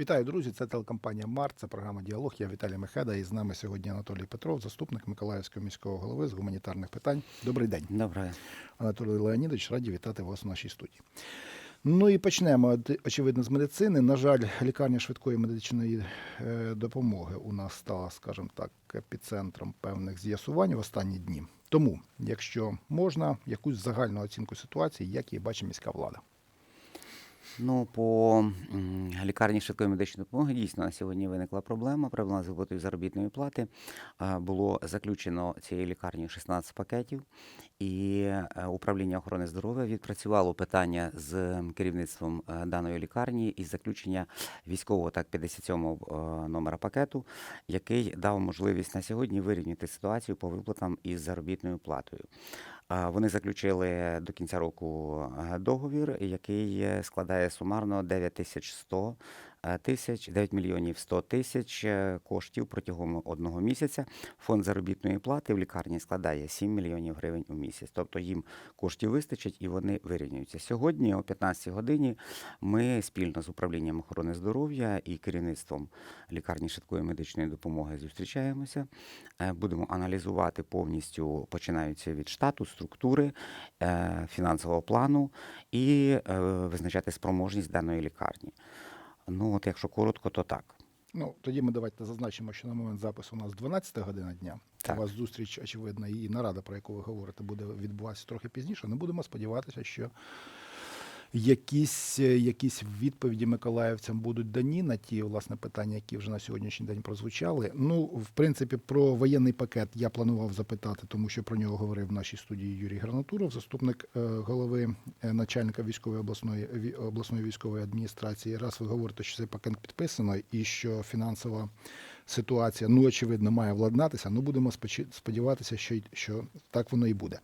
Вітаю, друзі! Це телекомпанія Март, це програма Діалог. Я Віталій Мехеда. І з нами сьогодні Анатолій Петров, заступник Миколаївського міського голови з гуманітарних питань. Добрий день, Добре. Анатолій Леонідович. Раді вітати вас у нашій студії. Ну і почнемо очевидно з медицини. На жаль, лікарня швидкої медичної е, допомоги у нас стала, скажімо так, епіцентром певних з'ясувань в останні дні. Тому, якщо можна, якусь загальну оцінку ситуації, як її бачить міська влада. Ну, по лікарні швидкої медичної допомоги дійсно на сьогодні виникла проблема. Проблема з виплатою заробітної плати. Було заключено цієї лікарні 16 пакетів, і е, управління охорони здоров'я відпрацювало питання з керівництвом е, даної лікарні із заключення військового так 57 е, номера пакету, який дав можливість на сьогодні вирівняти ситуацію по виплатам із заробітною платою. Вони заключили до кінця року договір, який складає сумарно 9100 е, тисяч, 9 мільйонів 100 тисяч е, коштів протягом одного місяця. Фонд заробітної плати в лікарні складає 7 мільйонів гривень у місяць. Тобто їм коштів вистачить і вони вирівнюються. Сьогодні о 15 годині ми спільно з управлінням охорони здоров'я і керівництвом лікарні швидкої медичної допомоги зустрічаємося. Е, Будемо аналізувати повністю, починаючи від штату, структури, е, фінансового плану і визначати спроможність даної лікарні. Ну, от якщо коротко, то так. Ну, тоді ми давайте зазначимо, що на момент запису у нас 12 година дня. Так. У вас зустріч, очевидно, і нарада, про яку ви говорите, буде відбуватися трохи пізніше. Не будемо сподіватися, що якісь, е, якісь відповіді миколаївцям будуть дані на ті власне питання, які вже на сьогоднішній день прозвучали. Ну, в принципі, про воєнний пакет я планував запитати, тому що про нього говорив в нашій студії Юрій Гранатуров, заступник е, голови е, начальника військової обласної обласної військової адміністрації. Раз ви говорите, що цей пакет підписано і що фінансова ситуація, ну очевидно, має владнатися. Ну будемо сподіватися, що, що так воно і буде.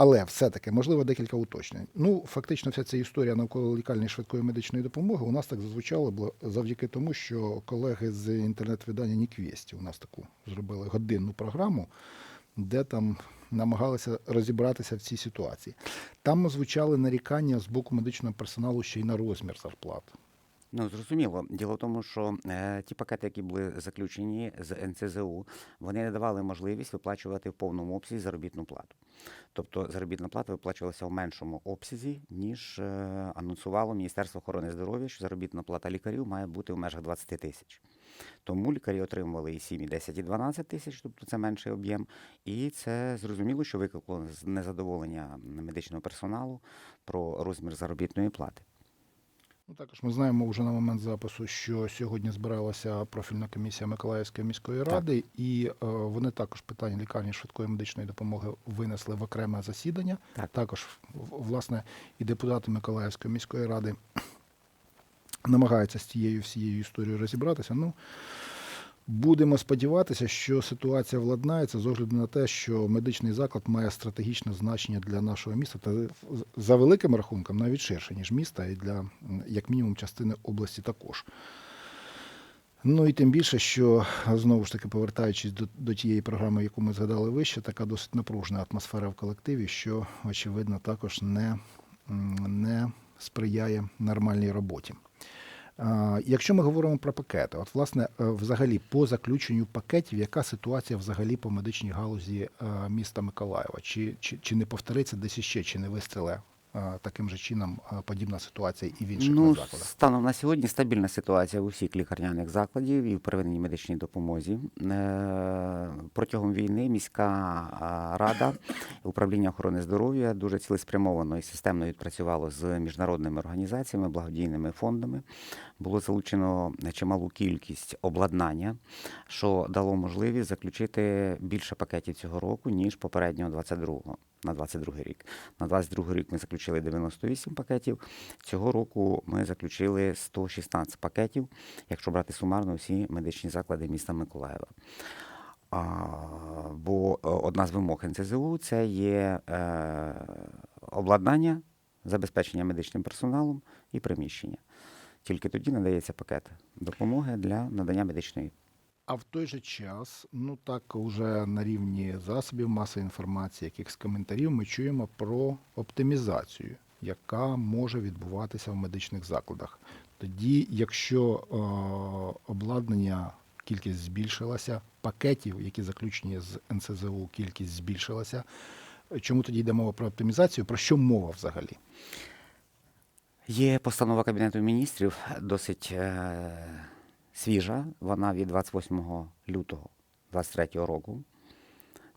Але все-таки, можливо, декілька уточнень. Ну, фактично, вся ця історія навколо лікальної швидкої медичної допомоги у нас так зазвучало завдяки тому, що колеги з інтернет-видання Ніквєсті у нас таку зробили годинну програму, де там намагалися розібратися в цій ситуації. Там звучали нарікання з боку медичного персоналу ще й на розмір зарплат. Ну, зрозуміло. Діло в тому, що е, ті пакети, які були заключені з НЦЗУ, вони не давали можливість виплачувати в повному обсязі заробітну плату. Тобто заробітна плата виплачувалася в меншому обсязі, ніж е, анонсувало Міністерство охорони здоров'я, що заробітна плата лікарів має бути в межах 20 тисяч. Тому лікарі отримували і 7, і 10, і 12 тисяч, тобто це менший об'єм. І це зрозуміло, що викликало незадоволення медичного персоналу про розмір заробітної плати. Ну, також ми знаємо вже на момент запису, що сьогодні збиралася профільна комісія Миколаївської міської ради, і е, вони також питання лікарні швидкої медичної допомоги винесли в окреме засідання. Так. Також власне і депутати Миколаївської міської ради намагаються з цією всією історією розібратися. Ну будемо сподіватися, що ситуація владнається з огляду на те, що медичний заклад має стратегічне значення для нашого міста та за великим рахунком навіть ширше, ніж міста, і для як мінімум частини області також. Ну і тим більше, що знову ж таки повертаючись до, до тієї програми, яку ми згадали вище, така досить напружена атмосфера в колективі, що очевидно також не, не сприяє нормальній роботі. Якщо ми говоримо про пакети, от власне, е, взагалі по заключенню пакетів, яка ситуація взагалі по медичній галузі е, міста Миколаєва? Чи, чи, чи не повториться десь іще, чи не вистріле таким же чином е, подібна ситуація і в інших Ну, закладах? станом на сьогодні стабільна ситуація у всіх лікарняних закладів і в первинній медичній допомозі. Е, Протягом війни міська рада, управління охорони здоров'я дуже цілеспрямовано і системно відпрацювало з міжнародними організаціями, благодійними фондами. Було залучено чималу кількість обладнання, що дало можливість заключити більше пакетів цього року, ніж попереднього 22-го. На 22 рік. На 22 рік ми заключили 98 пакетів. Цього року ми заключили 116 пакетів, якщо брати сумарно всі медичні заклади міста Миколаєва. А, бо е, одна з вимог НЦЗУ це є е, обладнання, забезпечення медичним персоналом і приміщення. Тільки тоді надається пакет допомоги для надання медичної А в той же час, ну так уже на рівні засобів масової інформації, якихось коментарів, ми чуємо про оптимізацію яка може відбуватися в медичних закладах. Тоді, якщо е, обладнання кількість збільшилася, пакетів, які заключені з НСЗУ, кількість збільшилася. Чому тоді йде мова про оптимізацію? Про що мова взагалі? Є постанова Кабінету міністрів досить е, свіжа. Вона від 28 лютого 2023 року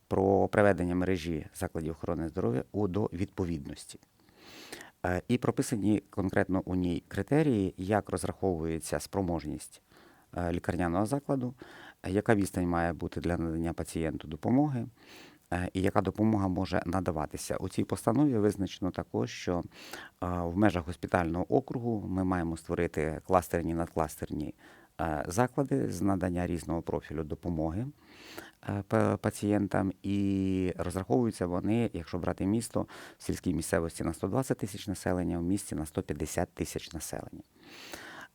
про приведення мережі закладів охорони здоров'я до відповідності. Е, і прописані конкретно у ній критерії, як розраховується спроможність е, лікарняного закладу, яка відстань має бути для надання пацієнту допомоги, е, і яка допомога може надаватися. У цій постанові визначено також, що в межах госпітального округу ми маємо створити кластерні надкластерні заклади з надання різного профілю допомоги е, пацієнтам, і розраховуються вони, якщо брати місто, в сільській місцевості на 120 тисяч населення, в місті на 150 тисяч населення.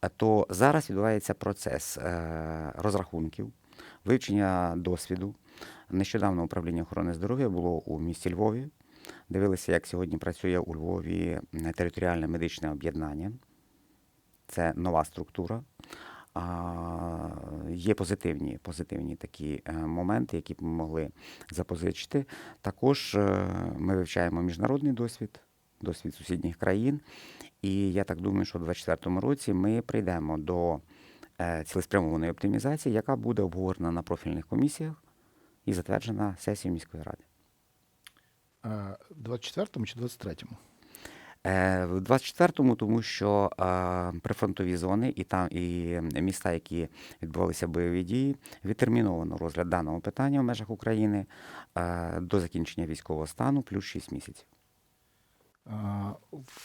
Е, То зараз відбувається процес е, розрахунків, вивчення досвіду. Нещодавно управління охорони здоров'я було у місті Львові. Дивилися, як сьогодні працює у Львові територіальне медичне об'єднання. Це нова структура. Є позитивні, позитивні такі е, моменти, які б ми могли запозичити. Також е, ми вивчаємо міжнародний досвід, досвід сусідніх країн. І я так думаю, що у 2024 році ми прийдемо до е, цілеспрямованої оптимізації, яка буде обговорена на профільних комісіях і затверджена сесією міської ради. Е, 24-му чи 23-му? Е, В 24-му, тому що е, прифронтові зони і там і міста, які відбувалися бойові дії, відтерміновано розгляд даного питання в межах України е, до закінчення військового стану плюс 6 місяців. Е,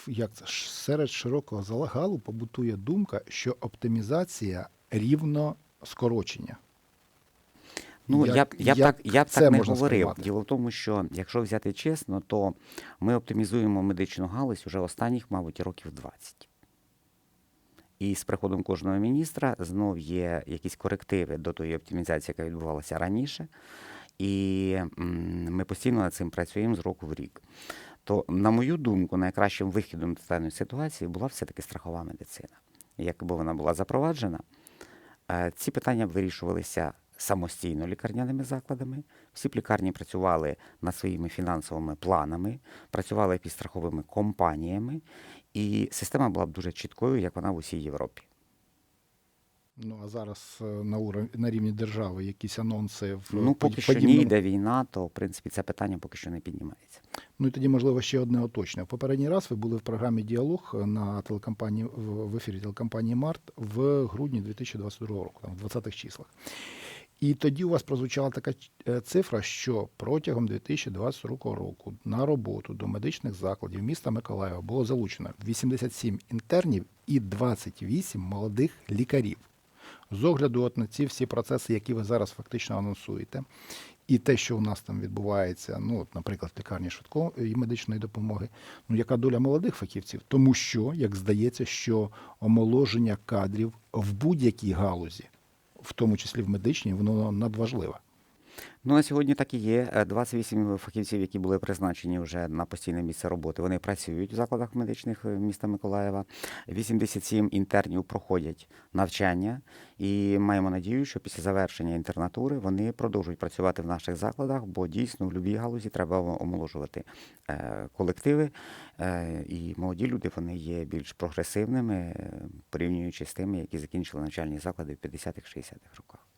Як це серед широкого загалу побутує думка, що оптимізація рівно скорочення. Ну, Як- я б я б так я б так не говорив. сприймати? Діло в тому, що якщо взяти чесно, то ми оптимізуємо медичну галузь уже останніх, мабуть, років 20. І з приходом кожного міністра знов є якісь корективи до тої оптимізації, яка відбувалася раніше. І ми постійно над цим працюємо з року в рік. То, на мою думку, найкращим вихідом з даної ситуації була все-таки страхова медицина. Якби вона була запроваджена, Е, Ці питання б вирішувалися самостійно лікарняними закладами. Всі б лікарні працювали над своїми фінансовими планами, працювали під страховими компаніями, і система була б дуже чіткою, як вона в усій Європі. Ну а зараз е, на уров- на рівні держави якісь анонси в Ну, поки поді- що ні, йде війна, то в принципі це питання поки що не піднімається. Ну і тоді, можливо, ще одне уточнення. В попередній раз ви були в програмі Діалог на телекомпанії в в ефірі телекомпанії Март в грудні 2022 року, там в 20-х числах. І тоді у вас прозвучала така е, цифра, що протягом 2022 року на роботу до медичних закладів міста Миколаєва було залучено 87 інтернів і 28 молодих лікарів. З огляду от на ці всі процеси, які ви зараз фактично анонсуєте, і те, що у нас там відбувається, ну, от, наприклад, в лікарні швидкої медичної допомоги, ну яка доля молодих фахівців? Тому що, як здається, що омоложення кадрів в будь-якій галузі, в тому числі в медичній, воно надважливе. Ну, на сьогодні так і є. Е, 28 фахівців, які були призначені вже на постійне місце роботи, вони працюють в закладах медичних е, міста Миколаєва. 87 інтернів проходять навчання, і маємо надію, що після завершення інтернатури вони продовжують працювати в наших закладах, бо дійсно в будь-якій галузі треба омоложувати е, колективи. Е, І молоді люди вони є більш прогресивними, е, порівнюючи з тими, які закінчили навчальні заклади в 50-х, 60-х роках.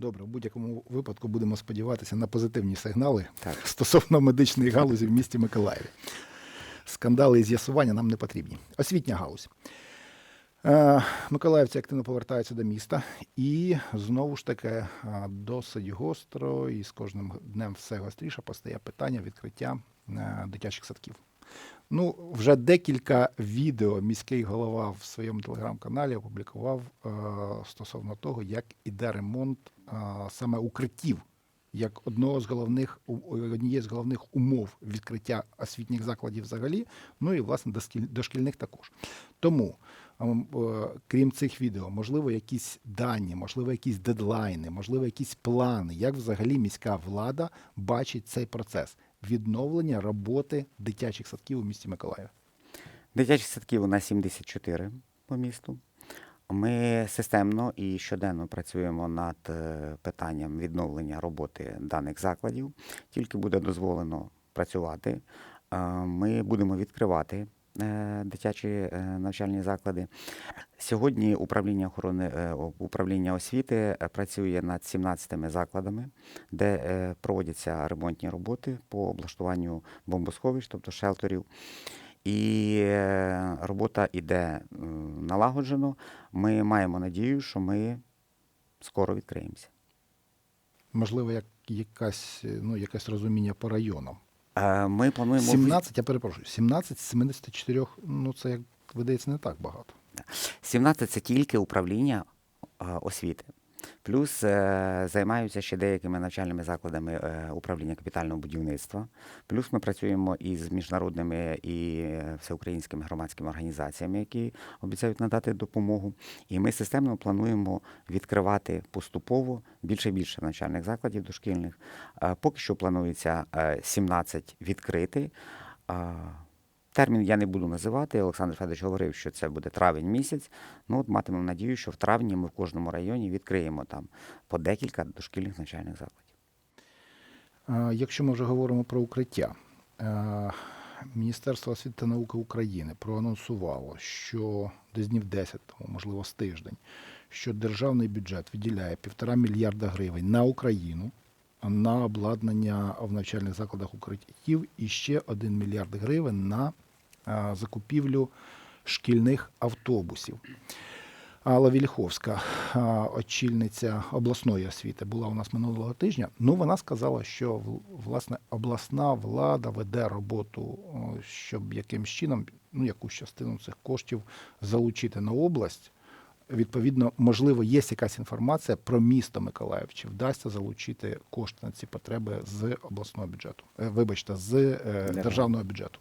Добре, в будь-якому випадку будемо сподіватися на позитивні сигнали Так. стосовно медичної галузі в місті Миколаєві. Скандали і з'ясування нам не потрібні. Освітня галузь. Е, Миколаївці активно повертаються до міста, і знову ж таки е, досить гостро, і з кожним днем все гостріше постає питання відкриття е, дитячих садків. Ну, вже декілька відео міський голова в своєму телеграм-каналі опублікував стосовно того, як іде ремонт саме укриттів, як одного з головних однієї з головних умов відкриття освітніх закладів взагалі, ну і власне дошкільних також. Тому, е, крім цих відео, можливо, якісь дані, можливо, якісь дедлайни, можливо, якісь плани, як взагалі міська влада бачить цей процес відновлення роботи дитячих садків у місті Миколаїв. Дитячих садків у нас 74 по місту. Ми системно і щоденно працюємо над е, питанням відновлення роботи даних закладів. Тільки буде дозволено працювати. е, Ми будемо відкривати е, дитячі навчальні заклади. Сьогодні управління охорони управління освіти працює над 17 закладами, де проводяться ремонтні роботи по облаштуванню бомбосховищ, тобто шелтерів. І е, робота йде налагоджено. Ми маємо надію, що ми скоро відкриємося. Можливо, як якась, е, ну, якесь розуміння по районам. Е, Ми плануємо 17, я перепрошую, 17 з 74, ну це, як видається, не так багато. 17 це тільки управління е, освіти. Плюс е, займаються ще деякими навчальними закладами е, управління капітального будівництва. Плюс ми працюємо із міжнародними і е, всеукраїнськими громадськими організаціями, які обіцяють надати допомогу. І ми системно плануємо відкривати поступово більше і більше навчальних закладів дошкільних. Поки що планується е, 17 відкрити. Термін я не буду називати. Олександр Федорович говорив, що це буде травень місяць. Ну, от матимемо надію, що в травні ми в кожному районі відкриємо там по декілька дошкільних навчальних закладів. Якщо ми вже говоримо про укриття, Міністерство освіти та науки України проанонсувало, що десь днів 10 тому, можливо, з тиждень, що державний бюджет виділяє півтора мільярда гривень на Україну на обладнання в навчальних закладах укриттів і ще 1 мільярд гривень на закупівлю шкільних автобусів. Алла Вільховська, очільниця обласної освіти, була у нас минулого тижня. Ну, вона сказала, що власне обласна влада веде роботу, щоб якимсь чином, ну, якусь частину цих коштів залучити на область. Відповідно, можливо, є якась інформація про місто Миколаїв, чи вдасться залучити кошти на ці потреби з обласного бюджету. Е, Вибачте, з е, державного бюджету.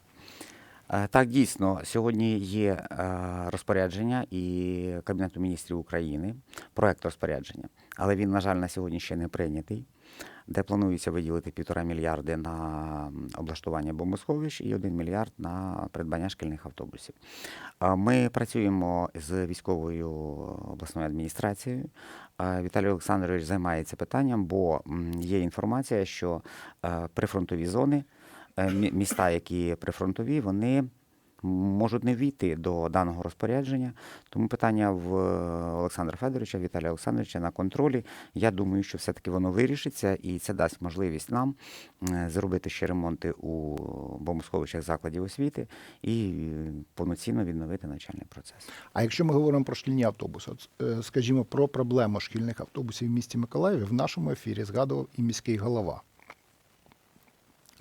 Е, Так, дійсно, сьогодні є е, розпорядження і Кабінету міністрів України, проект розпорядження, але він, на жаль, на сьогодні ще не прийнятий, де планується виділити півтора мільярди на облаштування бомбосховищ і один мільярд на придбання шкільних автобусів. Ми працюємо з військовою обласною адміністрацією. Е, Віталій Олександрович займається питанням, бо є інформація, що е, прифронтові зони е, міста, які прифронтові, вони можуть не війти до даного розпорядження. Тому питання в е, Олександра Федоровича, Віталія Олександровича на контролі. Я думаю, що все-таки воно вирішиться, і це дасть можливість нам е, зробити ще ремонти у бомбосховищах закладів освіти і е, повноцінно відновити навчальний процес. А якщо ми говоримо про шкільні автобуси, е, скажімо, про проблему шкільних автобусів в місті Миколаєві, в нашому ефірі згадував і міський голова.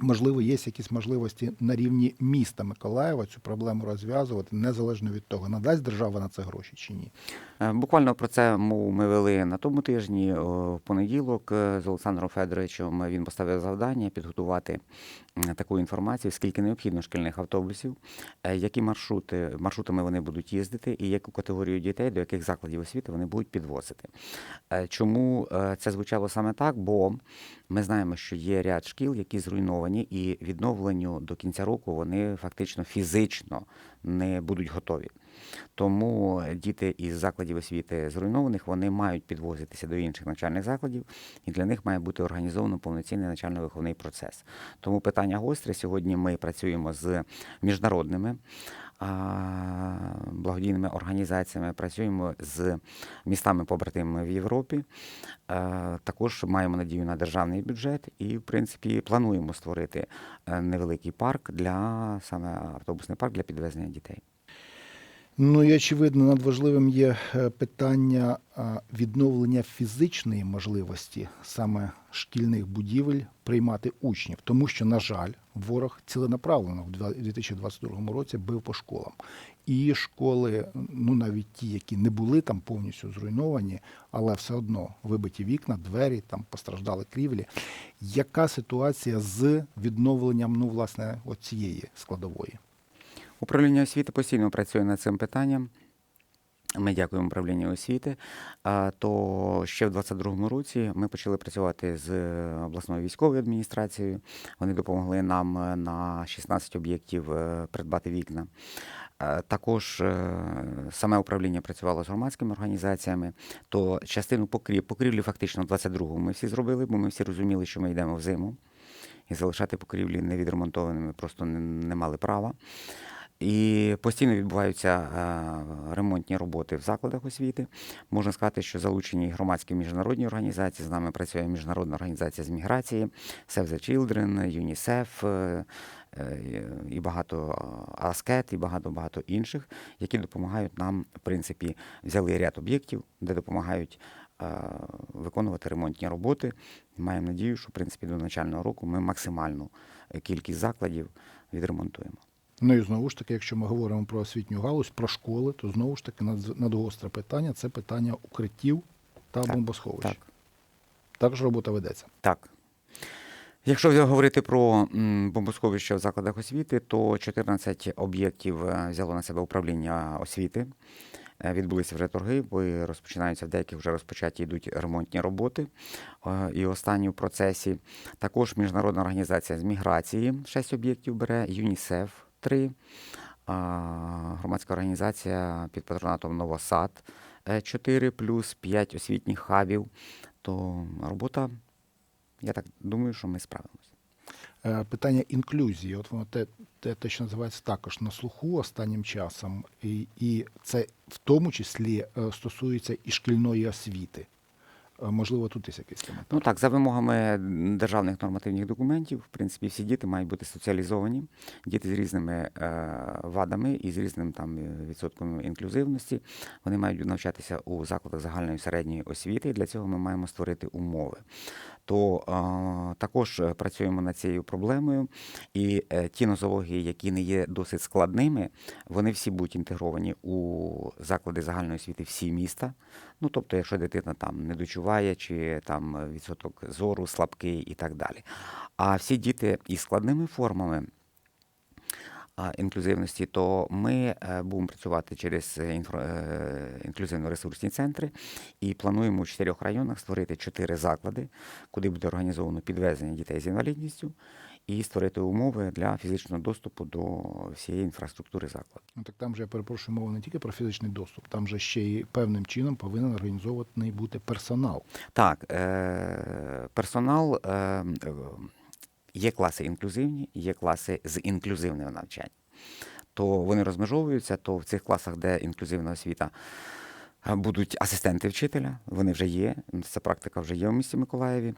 Можливо, є якісь можливості на рівні міста Миколаєва цю проблему розв'язувати, незалежно від того, надасть держава на це гроші чи ні. Е, Буквально про це ми вели на тому тижні. В понеділок е, з Олександром Федоровичем він поставив завдання підготувати таку інформацію, скільки необхідно шкільних автобусів, е, які маршрути, маршрутами вони будуть їздити, і яку категорію дітей, до яких закладів освіти вони будуть підвозити. Е, Чому е, це звучало саме так? Бо ми знаємо, що є ряд шкіл, які зруйновані, і відновленню до кінця року вони фактично фізично не будуть готові. Тому діти із закладів освіти зруйнованих вони мають підвозитися до інших навчальних закладів, і для них має бути організовано повноцінний навчально-виховний процес. Тому питання гостре. Сьогодні ми працюємо з міжнародними благодійними організаціями, працюємо з містами-побратимами в Європі. Також маємо надію на державний бюджет і, в принципі, плануємо створити е, невеликий парк для саме автобусний парк для підвезення дітей. Ну і очевидно, надважливим є е, питання відновлення фізичної можливості саме шкільних будівель приймати учнів, тому що, на жаль, ворог ціленаправлено в два- 2022 році бив по школам. І школи, ну навіть ті, які не були там повністю зруйновані, але все одно вибиті вікна, двері, там постраждали крівлі. Яка ситуація з відновленням, ну, власне, от цієї складової? Управління освіти постійно працює над цим питанням. Ми дякуємо управлінню освіти. То ще в 22-му році ми почали працювати з обласною військовою адміністрацією. Вони допомогли нам е, на 16 об'єктів е, придбати вікна. Е, Також е, саме управління працювало з громадськими організаціями. То частину покрів, покрівлі фактично в 22-му ми всі зробили, бо ми всі розуміли, що ми йдемо в зиму. І залишати покрівлі невідремонтованими просто не, не мали права. І постійно відбуваються е, ремонтні роботи в закладах освіти. Можна сказати, що залучені громадські міжнародні організації. З нами працює міжнародна організація з міграції, Save the Children, ЮНІСЕФ е, і багато е, АСКЕТ, і багато багато інших, які допомагають нам, в принципі, взяли ряд об'єктів, де допомагають виконувати ремонтні роботи. Маємо надію, що в принципі до навчального року ми максимальну кількість закладів відремонтуємо. Ну і знову ж таки, якщо ми говоримо про освітню галузь, про школи, то знову ж таки над- надгостре питання це питання укриттів та Так, бомбосховищ. Так. Також робота ведеться. Так. Якщо говорити про бомбосховища в закладах освіти, то 14 об'єктів е, взяло на себе управління освіти. Е, Відбулися вже торги, бо розпочинаються в деяких вже розпочаті йдуть ремонтні роботи. Е, І останні в процесі також міжнародна організація з міграції 6 об'єктів бере, ЮНІСЕФ 3, громадська організація під патронатом Новосад 4 плюс 5 освітніх хабів. То робота я так думаю, що ми справимося. Е, Питання інклюзії, от воно те, те, те, що називається також на слуху останнім часом, і, і це в тому числі е, стосується і шкільної освіти. Можливо, тут є якийсь коментар. Ну так, за вимогами державних нормативних документів, в принципі, всі діти мають бути соціалізовані, діти з різними е, вадами і з різним там е, відсотком інклюзивності. Вони мають навчатися у закладах загальної середньої освіти, і для цього ми маємо створити умови. То також е, працюємо над цією проблемою, і е, ті нозології, які не є досить складними, вони всі будуть інтегровані у заклади загальної освіти всі міста. Ну, тобто, якщо дитина там не дочуває, чи там відсоток зору слабкий і так далі. А всі діти із складними формами інклюзивності, то ми е, будемо працювати через е, е, інклюзивно-ресурсні центри і плануємо у чотирьох районах створити чотири заклади, куди буде організовано підвезення дітей з інвалідністю і створити умови для фізичного доступу до всієї інфраструктури закладу. Ну, так там же я перепрошую мова не тільки про фізичний доступ, там же ще й певним чином повинен організований бути персонал. Так, е, персонал е, є класи інклюзивні, є класи з інклюзивним навчанням. То вони розмежовуються, то в цих класах, де інклюзивна освіта, е, будуть асистенти вчителя, вони вже є. Ця практика вже є в місті Миколаєві.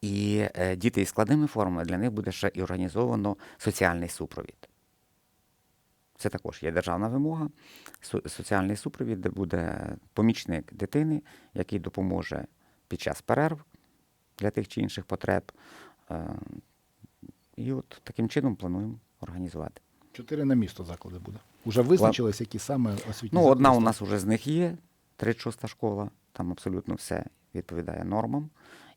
І е, діти із складними формами для них буде ще і організовано соціальний супровід. Це також є державна вимога. Соціальний супровід, де буде помічник дитини, який допоможе під час перерв для тих чи інших потреб. Е, І от таким чином плануємо організувати. Чотири на місто заклади буде. Уже визначились, які саме освітні Ну, одна у нас вже з них є, 36-та школа, там абсолютно все відповідає нормам.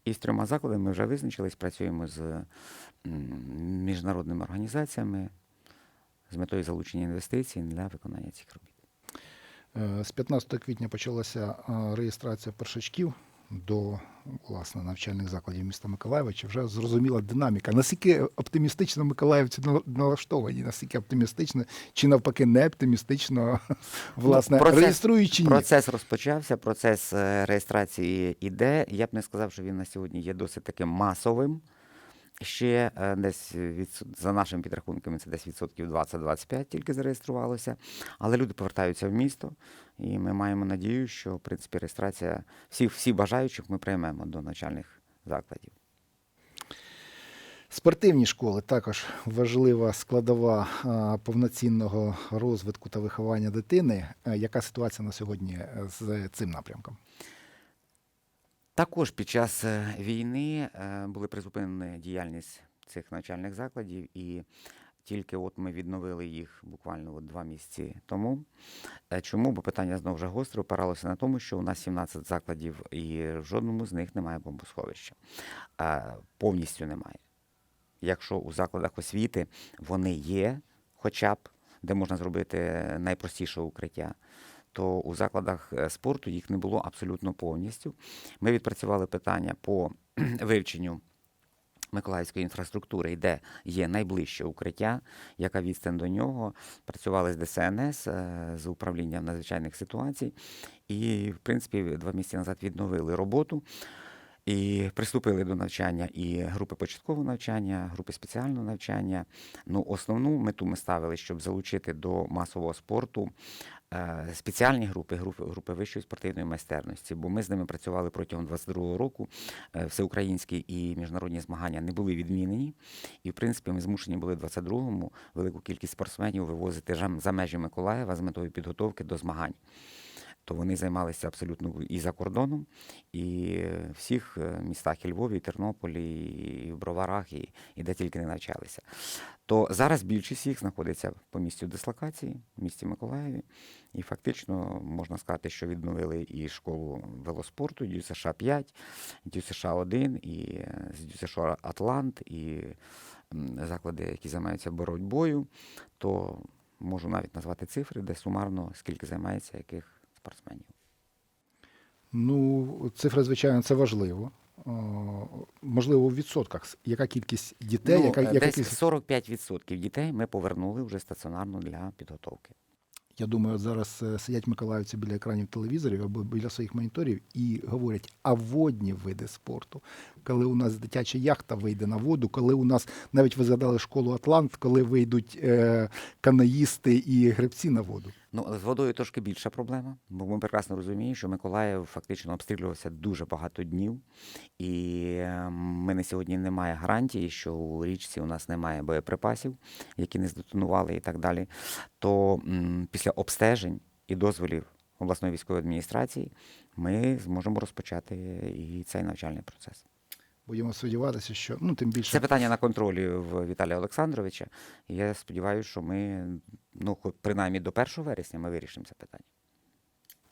І з трьома закладами ми вже визначились, працюємо з міжнародними організаціями з метою залучення інвестицій для виконання цих робіт. Е, З 15 квітня почалася е, реєстрація першачків до власне навчальних закладів міста Миколаєва. Чи вже зрозуміла динаміка? Наскільки оптимістично миколаївці нал- налаштовані, наскільки оптимістично, чи навпаки не оптимістично, власне, процес- реєструючи ні? Процес розпочався, процес е, реєстрації іде. Я б не сказав, що він на сьогодні є досить таким масовим. Ще е, десь від, за нашими підрахунками, це десь відсотків 20-25 тільки зареєструвалося. Але люди повертаються в місто, і ми маємо надію, що в принципі реєстрація всіх всі бажаючих ми приймемо до навчальних закладів. Спортивні школи також важлива складова повноцінного розвитку та виховання дитини. Е, Яка ситуація на сьогодні е, з цим напрямком? Також під час е, війни е, були призупинені діяльність цих навчальних закладів, і тільки от ми відновили їх буквально от два місяці тому. Е, Чому? Бо питання знову ж гостре опиралося на тому, що у нас 17 закладів, і в жодному з них немає бомбосховища. Повністю немає. Якщо у закладах освіти вони є, хоча б де можна зробити найпростіше укриття, то у закладах е, спорту їх не було абсолютно повністю. Ми відпрацювали питання по вивченню. Миколаївської інфраструктури, де є найближче укриття, яка відстань до нього. Працювали з ДСНС, е, з управлінням надзвичайних ситуацій, і, в принципі, два місяці назад відновили роботу. І приступили до навчання і групи початкового навчання, групи спеціального навчання. Ну, основну мету ми ставили, щоб залучити до масового спорту е, спеціальні групи, групи, групи вищої спортивної майстерності. Бо ми з ними працювали протягом 22-го року. Е, Всеукраїнські і міжнародні змагання не були відмінені. І, в принципі, ми змушені були в 22-му велику кількість спортсменів вивозити за межі Миколаєва з метою підготовки до змагань то вони займалися абсолютно і за кордоном, і в всіх е, містах і Львові, і Тернополі, і в Броварах, і, і де тільки не навчалися. То зараз більшість їх знаходиться по місцю дислокації, в місті Миколаєві. І фактично можна сказати, що відновили і школу велоспорту, ДЮСШ 5, ДЮСШ 1, і е, ДЮСШ Атлант, і заклади, які займаються боротьбою, то можу навіть назвати цифри, де сумарно скільки займається яких спортсменів. Ну, цифра, звичайно, це важливо. Можливо, в відсотках. Яка кількість дітей, ну, яка, е, яка десь кількість 45% дітей ми повернули вже стаціонарно для підготовки. Я думаю, от зараз е, сидять миколаївці біля екранів телевізорів або біля своїх моніторів і говорять, а водні види спорту, коли у нас дитяча яхта вийде на воду, коли у нас навіть ви згадали школу Атлант, коли вийдуть е, канаїсти і гребці на воду. Ну, з водою трошки більша проблема, бо ми прекрасно розуміємо, що Миколаїв фактично обстрілювався дуже багато днів, і е, ми на сьогодні немає гарантії, що у річці у нас немає боєприпасів, які не здетонували і так далі. То м, після обстежень і дозволів обласної військової адміністрації ми зможемо розпочати і цей навчальний процес. Будемо сподіватися, що ну тим більше Це питання на контролі в Віталія Олександровича. Я сподіваюся, що ми, ну, принаймні до 1 вересня ми вирішимо це питання.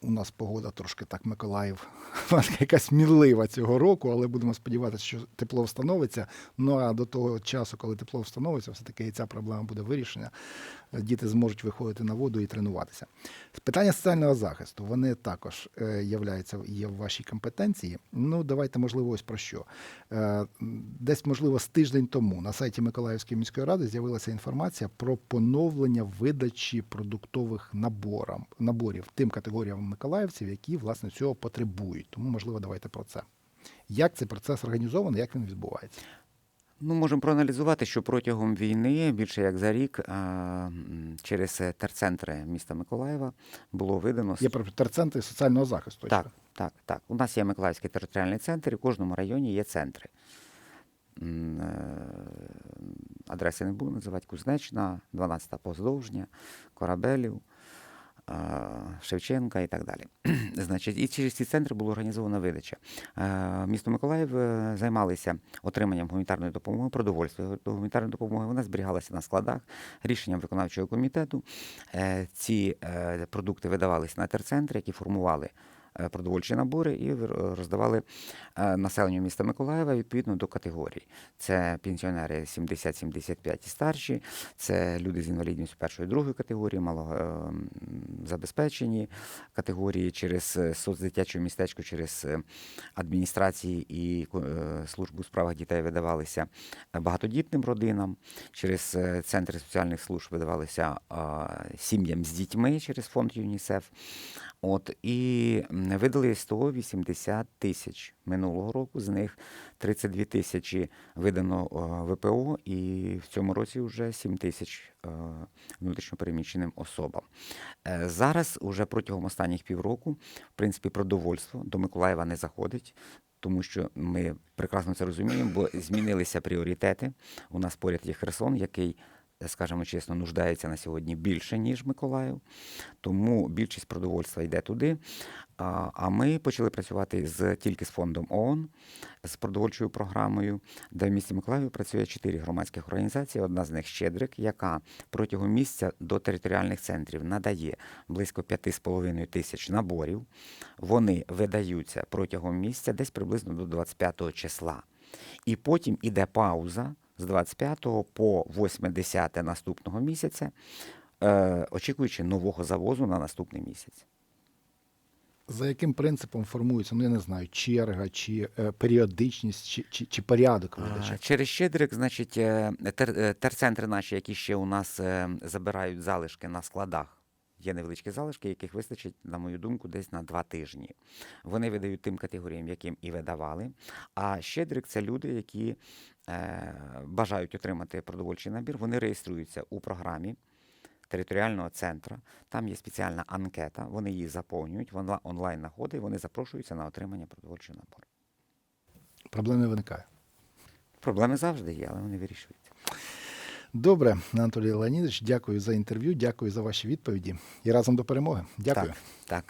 У нас погода трошки так Миколаїв, вона якась мінлива цього року, але будемо сподіватися, що тепло встановиться. Ну а до того часу, коли тепло встановиться, все-таки і ця проблема буде вирішена. Діти зможуть виходити на воду і тренуватися. Питання соціального захисту вони також е, є в вашій компетенції. Ну давайте, можливо, ось про що. Е, десь, можливо, з тиждень тому на сайті Миколаївської міської ради з'явилася інформація про поновлення видачі продуктових наборам, наборів тим категоріям миколаївців, які власне цього потребують. Тому, можливо, давайте про це. Як цей процес організований, як він відбувається? Ну, можемо проаналізувати, що протягом війни, більше як за рік, через е, терцентри міста Миколаєва було видано Є про терцентри соціального захисту. Так, так, так. У нас є Миколаївський територіальний центр, і в кожному районі є центри. Е, Адреси не буду називати Кузнечна, 12-та Поздовжня, Корабелів, Шевченка і так далі. Значить, і через ці центри була організована видача. Е, Місто Миколаїв е, займалися отриманням гуманітарної допомоги, продовольства гуманітарної допомоги. Вона зберігалася на складах рішенням виконавчого комітету. Е, Ці е, продукти видавалися на терцентри, які формували е, продовольчі набори і вир- роздавали е, населенню міста Миколаєва відповідно до категорій. Це пенсіонери 70-75 і старші, це люди з інвалідністю першої другої категорії, малозабезпечені категорії через е, соцдитяче містечко, через е, адміністрації і е, службу у справах дітей видавалися е, багатодітним родинам, через е, центри соціальних служб видавалися сім'ям з дітьми через фонд ЮНІСЕФ. От і видали 180 тисяч минулого року. З них 32 тисячі видано е, ВПО, і в цьому році вже 7 тисяч е, внутрішньопереміщеним особам. Е, Зараз, уже протягом останніх півроку, в принципі, продовольство до Миколаєва не заходить. Тому що ми прекрасно це розуміємо, бо змінилися пріоритети. У нас поряд є Херсон, який, скажімо чесно, нуждається на сьогодні більше, ніж Миколаїв. Тому більшість продовольства йде туди. А, ми почали працювати з тільки з фондом ООН, з продовольчою програмою, де в місті Миколаєві працює чотири громадських організації. Одна з них Щедрик, яка протягом місяця до територіальних центрів надає близько 5,5 тисяч наборів. Вони видаються протягом місяця десь приблизно до 25 числа. І потім іде пауза з 25 по 8-10 наступного місяця, е, очікуючи нового завозу на наступний місяць. За яким принципом формується, ну я не знаю, черга, чи е, періодичність, чи, чи, чи порядок видачі? Через Щедрик, значить, е, тер- е, терцентри наші, які ще у нас е, забирають залишки на складах. Є невеличкі залишки, яких вистачить, на мою думку, десь на два тижні. Вони видають тим категоріям, яким і видавали. А Щедрик це люди, які е, бажають отримати продовольчий набір. Вони реєструються у програмі територіального центру. Там є спеціальна анкета, вони її заповнюють, вона онлайн находить, вони запрошуються на отримання продовольчого набору. Проблем не виникає. Проблеми завжди є, але вони вирішуються. Добре, Анатолій Леонідович, дякую за інтерв'ю, дякую за ваші відповіді і разом до перемоги. Дякую. Так, так.